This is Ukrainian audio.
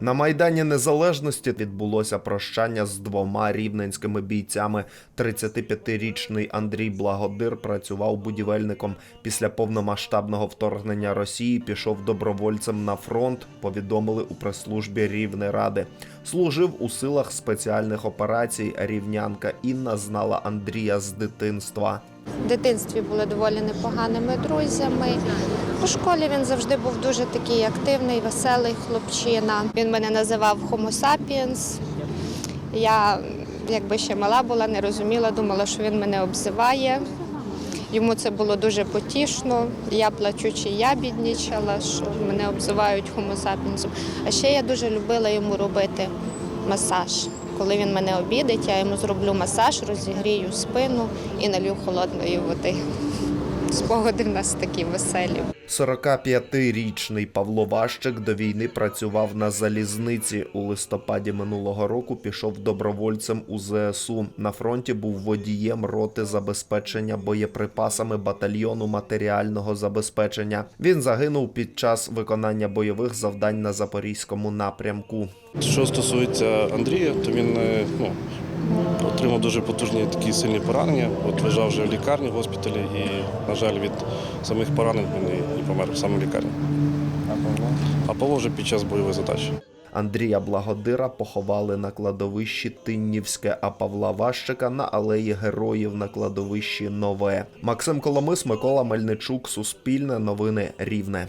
На майдані Незалежності відбулося прощання з двома рівненськими бійцями. 35-річний Андрій Благодир працював будівельником. Після повномасштабного вторгнення Росії пішов добровольцем на фронт. Повідомили у прес-службі Рівнеради. Служив у силах спеціальних операцій. Рівнянка Інна знала Андрія з дитинства. В дитинстві були доволі непоганими друзями. У школі він завжди був дуже такий активний, веселий хлопчина. Він мене називав Homo sapiens. Я, якби ще мала була, не розуміла, думала, що він мене обзиває. Йому це було дуже потішно. Я плачучи, я біднічала, що мене обзивають Homo sapiens. А ще я дуже любила йому робити масаж. Коли він мене обідить, я йому зроблю масаж, розігрію спину і налью холодної води. Спогади в нас такі веселі. 45-річний Павло Ващик до війни працював на залізниці. У листопаді минулого року пішов добровольцем у ЗСУ. На фронті був водієм роти забезпечення боєприпасами батальйону матеріального забезпечення. Він загинув під час виконання бойових завдань на запорізькому напрямку. Що стосується Андрія, то він е, ну, отримав дуже потужні такі сильні поранення. От лежав вже в лікарні в госпіталі і, на жаль, від самих поранень він і- помер саме в лікарні. А Павло вже під час бойових задач. Андрія Благодира поховали на кладовищі Тиннівське, а Павла Ващика на алеї Героїв на кладовищі Нове. Максим Коломис, Микола Мельничук, Суспільне новини Рівне.